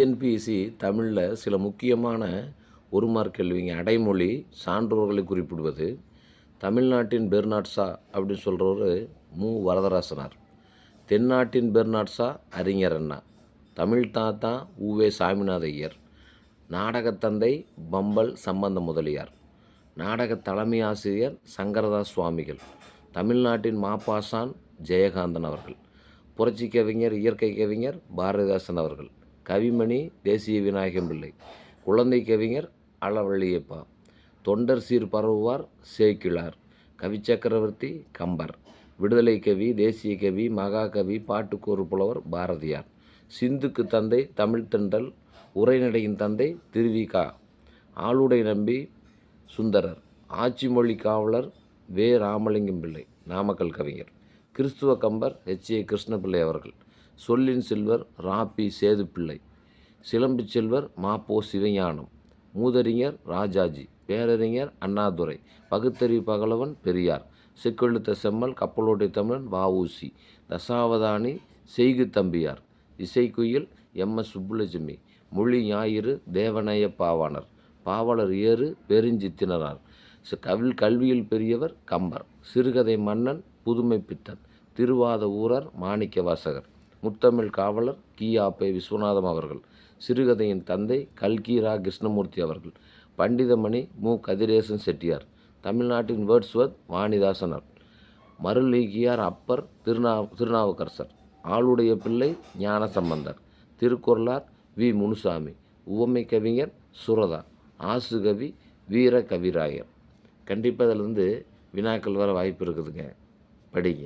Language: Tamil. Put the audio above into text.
டிஎன்பிஎஸ்சி தமிழில் சில முக்கியமான ஒரு மார்க் கேள்விங்க. அடைமொழி சான்றோர்களை குறிப்பிடுவது தமிழ்நாட்டின் பெர்னாட்ஸா அப்படின்னு சொல்கிறவர் மு. வரதராசனார். தென்னாட்டின் பெர்னாட்ஸா அறிஞர் அண்ணா. தமிழ் தாத்தா உவே சாமிநாத ஐயர். நாடகத்தந்தை பம்பல் சம்பந்த முதலியார். நாடக தலைமை ஆசிரியர் சங்கரதாஸ் சுவாமிகள். தமிழ்நாட்டின் மாப்பாசான் ஜெயகாந்தன் அவர்கள். புரட்சி கவிஞர் இயற்கை கவிஞர் பாரதிதாசன் அவர்கள். கவிமணி தேசிய விநாயகம் பிள்ளை. குழந்தை கவிஞர் அளவள்ளியப்பா. தொண்டர் சீர் பரவுவார் சேக்கிழார். கவிச்சக்கரவர்த்தி கம்பர். விடுதலை கவி தேசிய கவி மகாகவி பாட்டுக்கூறு புலவர் பாரதியார். சிந்துக்கு தந்தை தமிழ்த்தண்டல் உரைநடையின் தந்தை திருவிகா ஆளுடை நம்பி சுந்தரர். ஆட்சி மொழி காவலர் வே. ராமலிங்கம் பிள்ளை நாமக்கல் கவிஞர். கிறிஸ்துவ கம்பர் எச். ஏ. கிருஷ்ணபிள்ளை அவர்கள். சொல்லின் செல்வர் ராபி சேதுப்பிள்ளை சிலம்பு செல்வர் மாப்போ சிவஞானம் மூதறிஞர் ராஜாஜி பேரறிஞர் அண்ணாதுரை பகுத்தறிவு பகலவன் பெரியார் செக்கெழுத்த செம்மல் கப்பலோட்டை தமிழன் வஉசி தசாவதானி செய்கு தம்பியார் இசைக்குயில் எம். எஸ். சுப்புலட்சுமி மொழி ஞாயிறு தேவநேய பாவாணர் பாவலர் ஏறு பெருஞ்சித்தினரார் கவில் கல்வியில் பெரியவர் கம்பர் சிறுகதை மன்னன் புதுமை பித்தன் திருவாத ஊரர் மாணிக்க வாசகர் முத்தமிழ் காவலர் கி. ஆப்பே விஸ்வநாதம் அவர்கள் சிறுகதையின் தந்தை கல்கி ரா. கிருஷ்ணமூர்த்தி அவர்கள் பண்டிதமணி மு. கதிரேசன் செட்டியார் தமிழ்நாட்டின் வேர்ட்ஸ்வர்த் வாணிதாசனர் மருளீகியார் அப்பர் திருநா திருநாவுக்கரசர் ஆளுடைய பிள்ளை ஞானசம்பந்தர் திருக்குறளார் வி. முனுசாமி உவமை கவிஞர் சுரதா ஆசுகவி வீர கவிராயர். கண்டிப்பாக அதில் வினாக்கள் வர வாய்ப்பு இருக்குதுங்க. படிங்க.